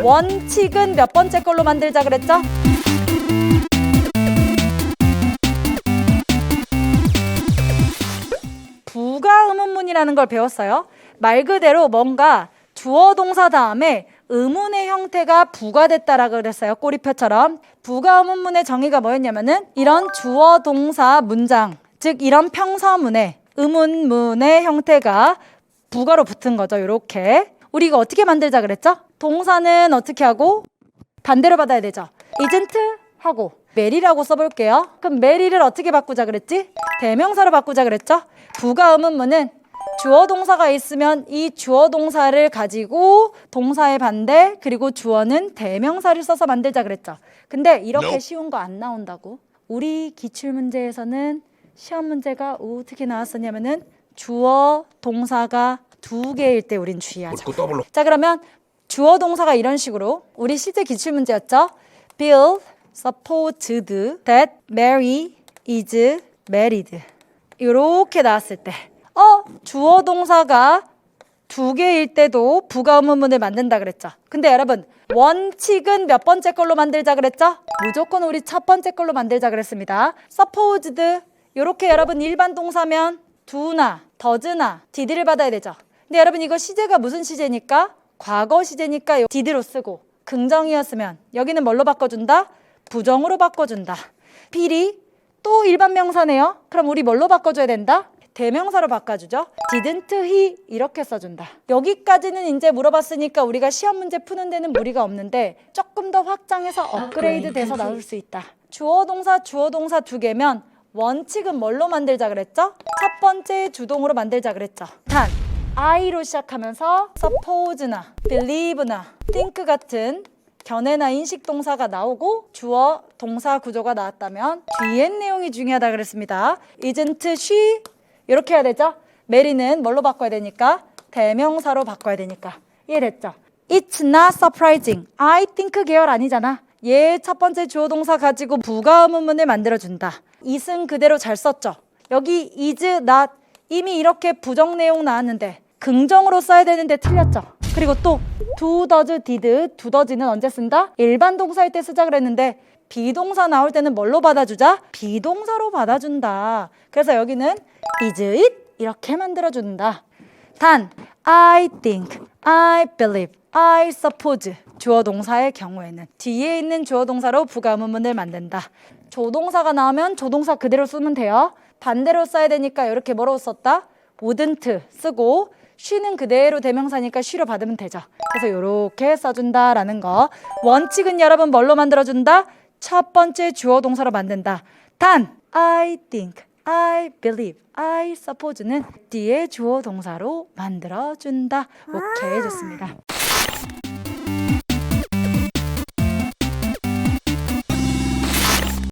원칙은 몇 번째 걸로 만들자 그랬죠? 부가 의문문이라는 걸 배웠어요. 말 그대로 뭔가 주어 동사 다음에 의문의 형태가 부가됐다라 그랬어요. 꼬리표처럼. 부가 의문문의 정의가 뭐였냐면은 이런 주어 동사 문장, 즉 이런 평서문의 의문문의 형태가 부가로 붙은 거죠. 이렇게. 우리 이거 어떻게 만들자 그랬죠? 동사는 어떻게 하고 반대로 받아야 되죠. isn't 하고 메리라고 써볼게요. 그럼 메리를 어떻게 바꾸자 그랬지? 대명사로 바꾸자 그랬죠? 부가 의문문은 주어 동사가 있으면 이 주어 동사를 가지고 동사의 반대 그리고 주어는 대명사를 써서 만들자 그랬죠. 근데 이렇게 쉬운 거 안 나온다고. 우리 기출 문제에서는 시험 문제가 어떻게 나왔었냐면은 주어 동사가 두 개일 때 우린 주의하자. 자 그러면 주어 동사가 이런 식으로 우리 실제 기출 문제였죠. Bill supposed that Mary is married. 이렇게 나왔을 때, 어 주어 동사가 두 개일 때도 부가 의문문을 만든다 그랬죠. 근데 여러분 원칙은 몇 번째 걸로 만들자 그랬죠? 무조건 우리 첫 번째 걸로 만들자 그랬습니다. supposed 이렇게 여러분 일반 동사면 do나 does나 did를 받아야 되죠. 근데 여러분 이거 시제가 무슨 시제니까? 과거 시제니까 요 did로 쓰고 긍정이었으면 여기는 뭘로 바꿔준다? 부정으로 바꿔준다. 필이 또 일반 명사네요. 그럼 우리 뭘로 바꿔줘야 된다? 대명사로 바꿔주죠. didn't he 이렇게 써준다. 여기까지는 이제 물어봤으니까 우리가 시험 문제 푸는 데는 무리가 없는데 조금 더 확장해서 업그레이드 돼서 나올 수 있다. 주어 동사 주어 동사 두 개면 원칙은 뭘로 만들자 그랬죠? 첫 번째 주동으로 만들자 그랬죠. 단 I로 시작하면서 suppose나 believe나 think 같은 견해나 인식 동사가 나오고 주어 동사 구조가 나왔다면 뒤에 내용이 중요하다 그랬습니다. isn't she 이렇게 해야 되죠? 메리는 뭘로 바꿔야 되니까 대명사로 바꿔야 되니까 이해됐죠? It's not surprising. I think 계열 아니잖아. 얘 첫 번째 주어 동사 가지고 부가 의문문을 만들어 준다. 이승 그대로 잘 썼죠. 여기 is not 이미 이렇게 부정 내용 나왔는데 긍정으로 써야 되는데 틀렸죠. 그리고 또 do, does, did, do, does는 언제 쓴다? 일반 동사일 때 쓰자 그랬는데 비동사 나올 때는 뭘로 받아주자? 비동사로 받아준다. 그래서 여기는 is it 이렇게 만들어준다. 단 I think, I believe, I suppose 주어 동사의 경우에는 뒤에 있는 주어 동사로 부가 문문을 만든다. 조동사가 나오면 조동사 그대로 쓰면 돼요. 반대로 써야 되니까 이렇게 뭐로 썼다? wouldn't 쓰고 쉬는 그대로 대명사니까 쉬로 받으면 되죠. 그래서 이렇게 써준다라는 거. 원칙은 여러분 뭘로 만들어준다? 첫 번째 주어 동사로 만든다. 단 I think, I believe, I suppose는 뒤에 주어 동사로 만들어준다. 오케이 좋습니다.